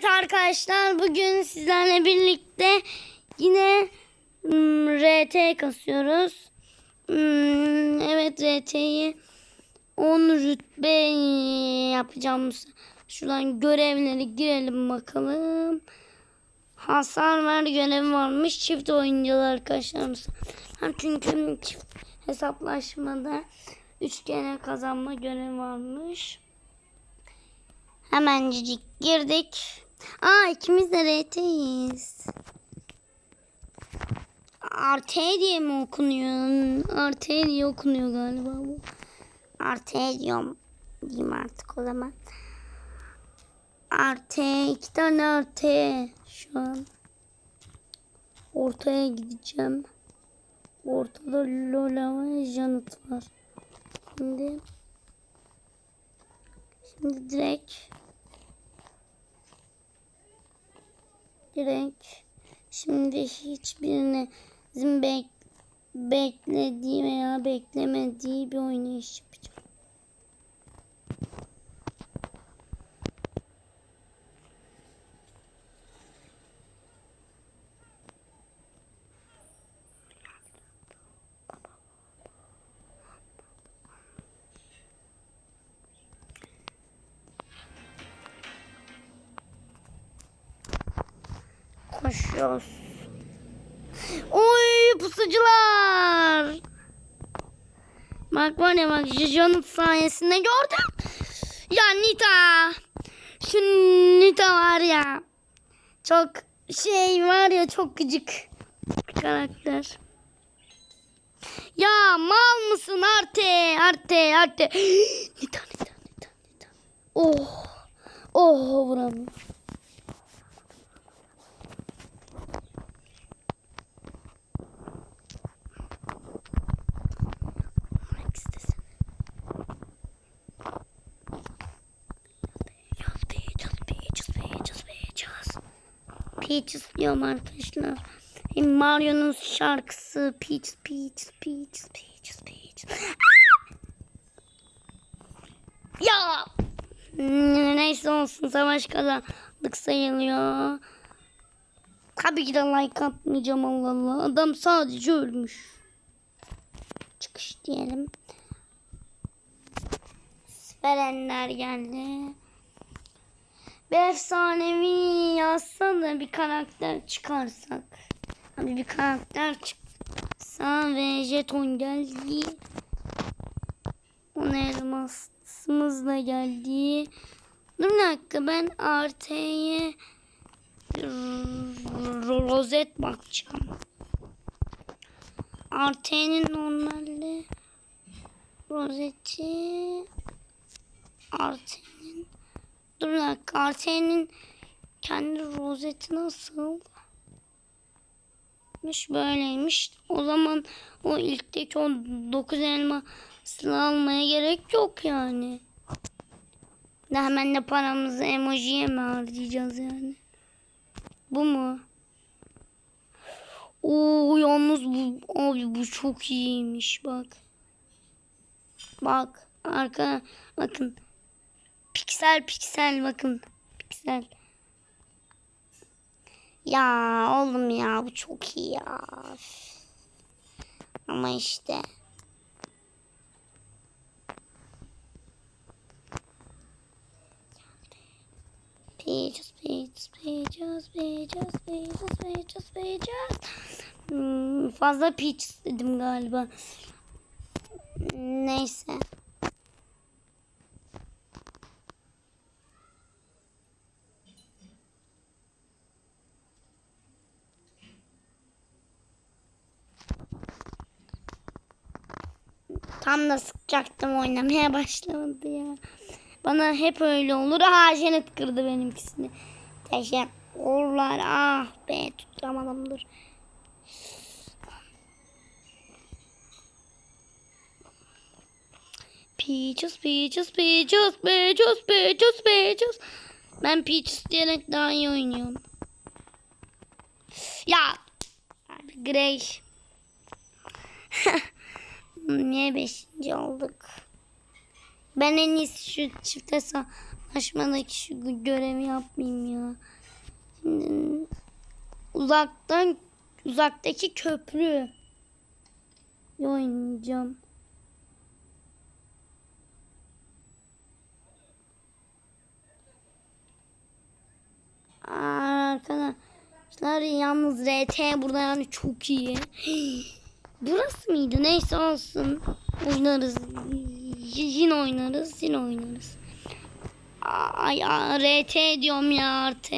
Evet arkadaşlar bugün sizlerle birlikte yine hmm, RT kasıyoruz. Hmm, evet RT'yi 10 rütbe yapacağım. Şuradan görevleri girelim bakalım. Hasar ver görevi varmış. Çift oyuncular arkadaşlarımız. Çünkü çift hesaplaşmada 3 kere kazanma görevi varmış. Hemencik girdik. Aa ikimiz de RT'yiz. RT diye mi okunuyor? RT diye okunuyor galiba bu. RT diyorum. Diyeyim artık o zaman. RT. iki tane RT. Şu an. Ortaya gideceğim. Ortada Lola ve Janet var. Şimdi Şimdi direkt direkt şimdi hiçbirini bizim bek, beklediği veya beklemediği bir oynayış yapacağım. Koşuyoruz. Oy pusucular. Bak var ya bak Jojo'nun sayesinde gördüm. Ya Nita. Şu Nita var ya. Çok şey var ya çok gıcık karakter. Ya mal mısın Arte? Arte, Arte. Nita, Nita, Nita, Nita. Oh. Oh vuramıyorum. Peaches diyorum arkadaşlar. Mario'nun şarkısı Peaches, Peaches, Peaches, Peaches, Peaches. ya! Hmm, Neyse olsun savaş kazandık sayılıyor. Tabii ki de like atmayacağım Allah Allah. Adam sadece ölmüş. Çıkış diyelim. Verenler geldi. Bir efsanevi yazsa bir karakter çıkarsak. Abi bir karakter çıksa ve jeton geldi. On elmasımız da geldi. Dur bir dakika ben RT'ye rozet bakacağım. RT'nin normalde rozeti RT'nin Dur bir dakika. Kendi rozeti nasıl? Böyleymiş. O zaman o ilkteki o 9 elmasını almaya gerek yok yani. De hemen de paramızı emojiye mi harcayacağız yani? Bu mu? Oo yalnız bu abi bu çok iyiymiş bak. Bak arka bakın Piksel piksel bakın. Piksel. Ya oğlum ya bu çok iyi ya. Ama işte. Pages, pages, pages, pages, pages, pages, pages. Hmm, fazla peach dedim galiba. Neyse. Tam da sıkacaktım oynamaya başlamadı ya. Bana hep öyle olur. Aha Janet kırdı benimkisini. Teşekkürler. Ah be tutamadım dur. Peaches, peaches, peaches, peaches, peaches, peaches. Ben peaches diyerek daha iyi oynuyorum. Ya. Grey. Niye beşinci olduk? Ben en iyisi şu çift hesap Aşmadaki şu görevi yapmayayım ya. Şimdi uzaktan uzaktaki köprü oynayacağım. Arkadaşlar yalnız RT burada yani çok iyi. Burası mıydı? Neyse olsun. Oynarız. Yine oynarız. Yine oynarız. Ay, ay RT diyorum ya RT.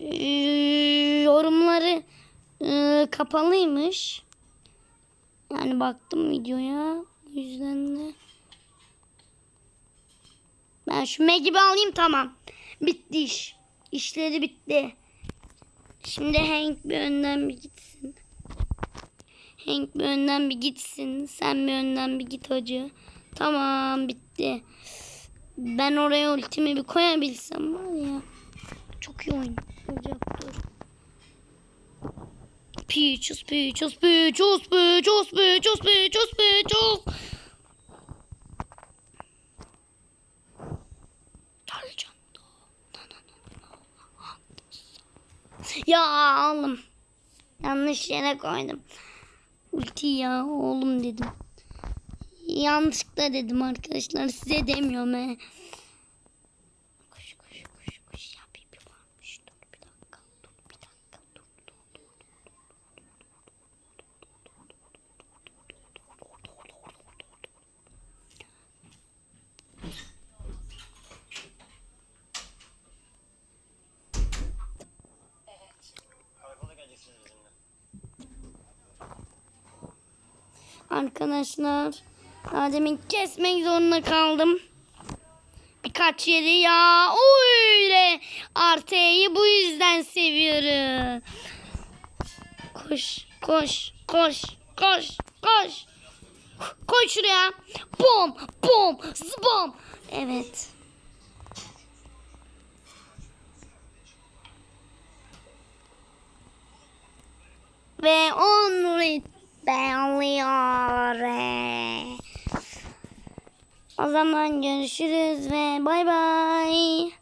Ee, yorumları e, kapalıymış. Yani baktım videoya. O yüzden de. Ben şu Megib'i alayım tamam. Bitti iş. İşleri bitti. Şimdi Hank bir önden bir gitsin. Hank bir önden bir gitsin. Sen bir önden bir git hacı. Tamam bitti. Ben oraya ultimi bir koyabilsem var ya. Çok iyi oyun olacaktır. Peaches, peaches, peaches, peaches, peaches, peaches, peaches. Ya oğlum. Yanlış yere koydum. Ulti ya oğlum dedim. Yanlışlıkla dedim arkadaşlar. Size demiyorum he. Koş koş koş koş. Ya bir bir varmış. Dur bir dakika. Dur bir dakika. Dur dur dur. Karakola geleceksiniz bizimle. Arkadaşlar. Daha demin kesmek zorunda kaldım. Birkaç yeri ya. Öyle. Arte'yi bu yüzden seviyorum. Koş, koş, koş, koş, koş. Koy şuraya. Bom, bom, zbom. Evet. Ve on ritbelliyor. O zaman görüşürüz ve bay bay.